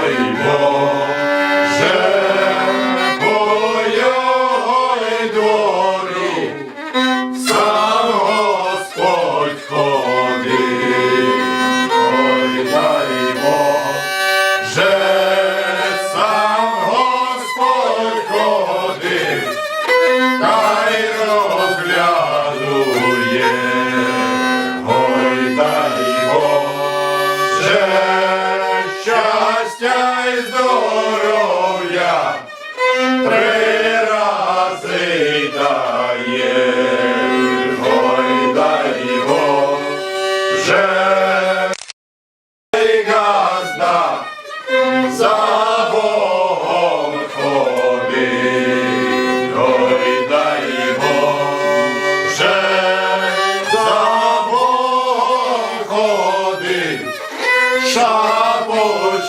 слави Богу. дай здоров'я три рази дає.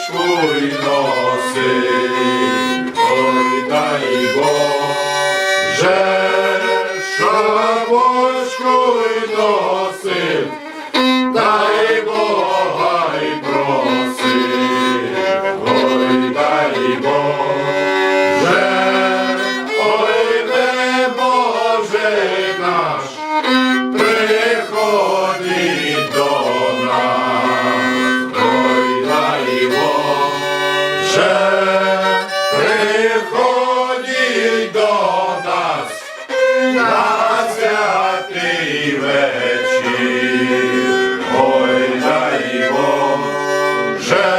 Шуй носи, ой дай Боже, шапочку й носи. на святий вечір, ой дай Боже,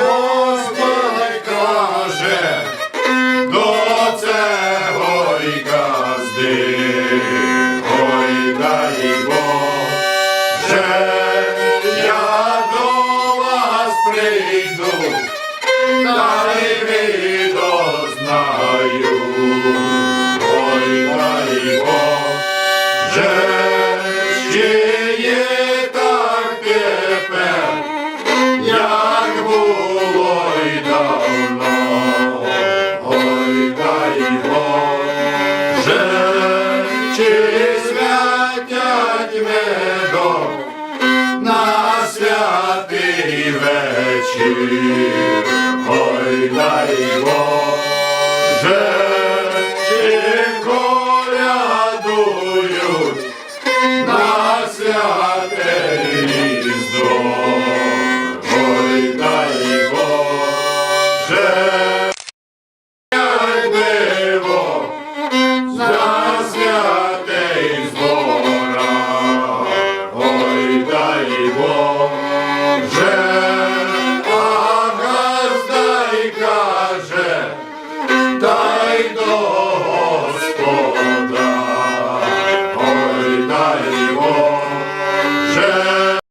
Господь каже, до цього й казди, ой дай Боже, я до вас прийду, дай дознаю. Хай дай Боже.